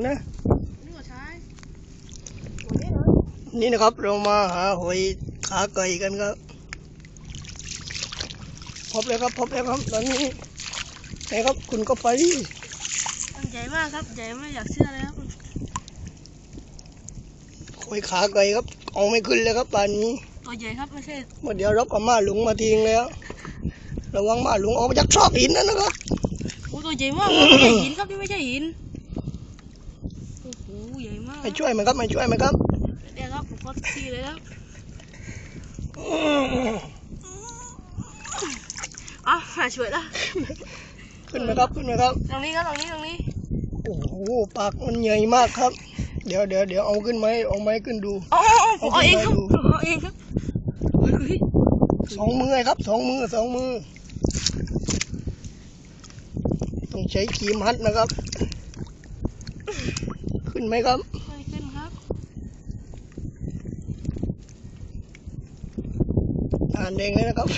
นะนี่ก็ใช้นี่นะครับเรามาหาหอยขาไก่กันครับ พบเลยครับพบเลยครับตอนนี้ไหนครับคุณก็ไปมันใหญ่มากครับใหญ่ไม่อยากเชื่อเลยครับหอยขาไก่ครับ เอาไม่ขึ้นเลยครับป่านนี้ ตัวใหญ่ครับไม่ใช่เมื่อเดี๋ยวรบกับมาหลุงมาทิ้งแล้วระวังมาหลุงออกมาจากซอกหินนั่นนะครับโอ้ตัวใหญ่มากครับไม่ใช่หินครับนี่ไม่ใช่หินโอ้โห ใหญ่มากไม่ช่วยมันครับไม่ช่วยมันครับเดี๋ยวครับผมก็ทีเลยครับอะมาช่วยละขึ้นไหมครับขึ้นไหมครับ ตรงนี้ครับตรงนี้ตรงนี้โอ้โหปากมันใหญ่มากครับ เดี๋ยวเดี๋ยวเดี๋ยวเอาขึ้นไหมเอาไหมขึ้นดูอ๋ออ๋ออ๋อผมเอาเองครับผมเอาเองครับเฮ้ยสองมือครับสองมือสองมือต้องใช้ครีมฮัดนะครับขึ้ นไหมครับ ไม่ขึ้นครับ อ่านเองเลยนะครับ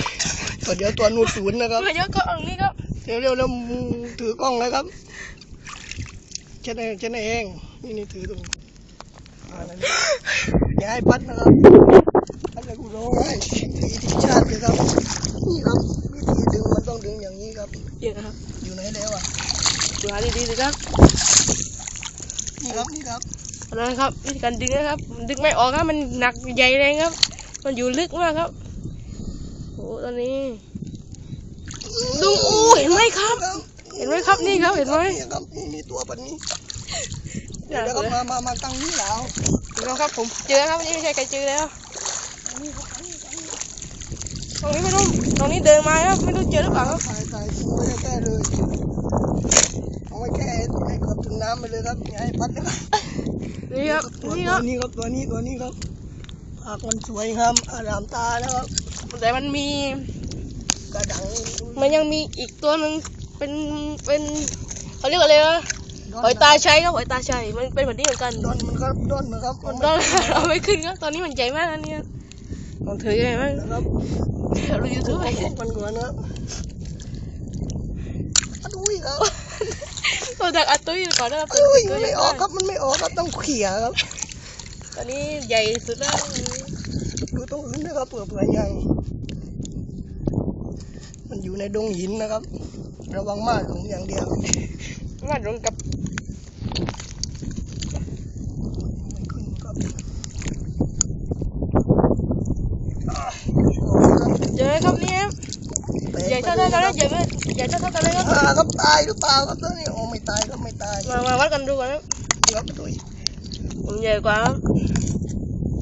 ก็เดี๋ยวตัวนูนศูนย์นะครับมาเยอะก็ตรงนี้ครับ เร็วเร็วแล้วมึงถือกล้องเลยครับเช็ดเองเช็ดเอง นี่นี่ถือตรงอ่านั่นอย่าให้พัดนะครับพัดเลยกูร้องไห้ทีทีชาติเลยครับ นี่ครับวิธีดึงมันต้องดึงอย่างนี้ครับ เยอะครับ อยู่ไหนแล้วอะดูหาดีๆเลยครับ นี่ครับนี่ครับเอาละครับวิธีการดึงนะครับ ดึงไม่ออกครับมันหนักใหญ่แรงครับ มันอยู่ลึกมากครับโอ้ตอนนี้ดูโอ้เห็นไหมครับ เห็นไหมครับนี่ครับเห็นไหมนี่ครับนี่มีตัวปันนี้เดี๋เดี๋ยยววครับมามามาตั้งนี้แล้วนะครับผมเจอครับนี่ไม่ใช่ใครเจอแล้วตรงนี้ไม่รู้ตรงนี้เดินมาครับไม่รู้เจอหรือเปล่าครับถ่ายถ่ายไม่ได้แก้เลยเอาไว้แก้ให้เกือบถึงน้ำไปเลยครับอย่าให้พัดนะครับนี่ครับตัวนี่ตัควรับนี้ครับตัวนี้ตัวนี้ครับปากมันสวยงามอารามตานะครับแต่มันมีกระดังมันยังมีอีกตัวหนึ่งเป็นเป็นเขาเรียกอะไรวะหอยตาชัยครับหอยตาชัยมันเป็นแบบนี้เหมือนกันดอนมันครับดอนมันครับมันต้องเอาไม่ขึ้นครับตอนนี้มันใหญ่มากนะเนี่ยลองถือยังไงบ้างนะครับเรายูทูบไปพบกันก่อนนะครับอะดุยครับ ตัวดักอัดตุ้ยก่อนนะครับอะดุยตัมันวใหญ่ไม่ออกมากครับมันไม่ออกครับต้องเขี่ยครับ ตอนนี้ใหญ่สุดแล้วดูตรงอื่นนะครับเผื่อเผื่อยัง มันอยู่ในดงหินนะครับ ระวังมากหลงอย่างเดียวมาตรงกับ มันขึ้นครับ เจอครับนี่ครับ แตก ให ญ่เท่าเลๆกันแล้วใหญ่ไหมใหญ่เท่าๆกันเลยครับอ่าครับตายหรือเปล่าครับตัวนี้โอ้ไม่ตายครับไม่ตายมามาวัดกันดูก่อนนะเดี๋ยวไปดุยผมใหญ่กว่าครับ